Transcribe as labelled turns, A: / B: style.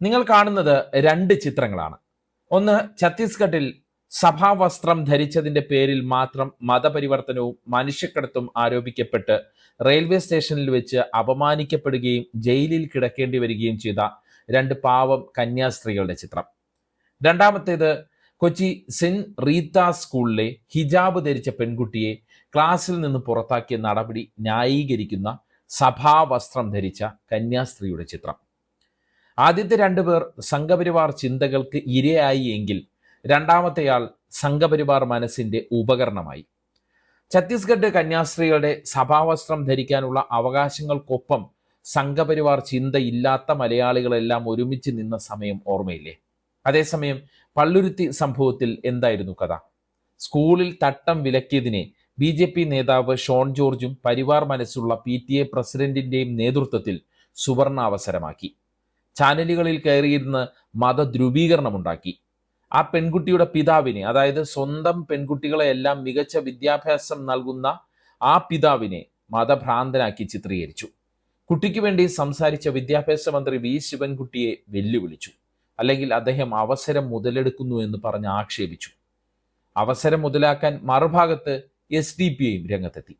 A: നിങ്ങൾ കാണുന്നത് രണ്ട് ചിത്രങ്ങളാണ്. ഒന്ന് ഛത്തീസ്ഗഡിൽ സഭാവസ്ത്രം ധരിച്ചതിന്റെ പേരിൽ മാത്രം മതപരിവർത്തനവും മനുഷ്യക്കടത്തും ആരോപിക്കപ്പെട്ട് റെയിൽവേ സ്റ്റേഷനിൽ വെച്ച് അപമാനിക്കപ്പെടുകയും ജയിലിൽ കിടക്കേണ്ടി വരികയും ചെയ്ത രണ്ട് പാവം കന്യാസ്ത്രീകളുടെ ചിത്രം. രണ്ടാമത്തേത് കൊച്ചി സെന്റ് റീത്ത സ്കൂളിലെ ഹിജാബ് ധരിച്ച പെൺകുട്ടിയെ ക്ലാസ്സിൽ നിന്ന് പുറത്താക്കിയ നടപടി ന്യായീകരിക്കുന്ന സഭാവസ്ത്രം ധരിച്ച കന്യാസ്ത്രീയുടെ ചിത്രം. ആദ്യത്തെ രണ്ടു പേർ സംഘപരിവാർ ചിന്തകൾക്ക് ഇരയായി എങ്കിൽ രണ്ടാമത്തെയാൾ സംഘപരിവാർ മനസ്സിന്റെ ഉപകരണമായി. ഛത്തീസ്ഗഡ് കന്യാസ്ത്രീകളുടെ സഭാവസ്ത്രം ധരിക്കാനുള്ള അവകാശങ്ങൾക്കൊപ്പം സംഘപരിവാർ ചിന്തയില്ലാത്ത മലയാളികളെല്ലാം ഒരുമിച്ച് നിന്ന സമയം ഓർമ്മയില്ലേ? അതേസമയം പള്ളുരുത്തി സംഭവത്തിൽ എന്തായിരുന്നു കഥ? സ്കൂളിൽ തട്ടം വിലക്കിയതിനെ ബി ജെ പി നേതാവ് ഷോൺ ജോർജും പരിവാർ മനസ്സുള്ള പി ടി എ പ്രസിഡന്റിന്റെയും നേതൃത്വത്തിൽ സുവർണ അവസരമാക്കി ചാനലുകളിൽ കയറിയിരുന്ന് മതധ്രുവീകരണം ഉണ്ടാക്കി ആ പെൺകുട്ടിയുടെ പിതാവിനെ അതായത് സ്വന്തം പെൺകുട്ടികളെ എല്ലാം മികച്ച വിദ്യാഭ്യാസം നൽകുന്ന ആ പിതാവിനെ മതഭ്രാന്തനാക്കി ചിത്രീകരിച്ചു. കുട്ടിക്ക് വേണ്ടി സംസാരിച്ച വിദ്യാഭ്യാസ മന്ത്രി വി. ശിവൻകുട്ടിയെ വെല്ലുവിളിച്ചു. അല്ലെങ്കിൽ അദ്ദേഹം അവസരം മുതലെടുക്കുന്നു എന്ന് പറഞ്ഞ് ആക്ഷേപിച്ചു. അവസരം മുതലാക്കാൻ മറുഭാഗത്ത് എസ് ഡി പി ഐയും രംഗത്തെത്തി.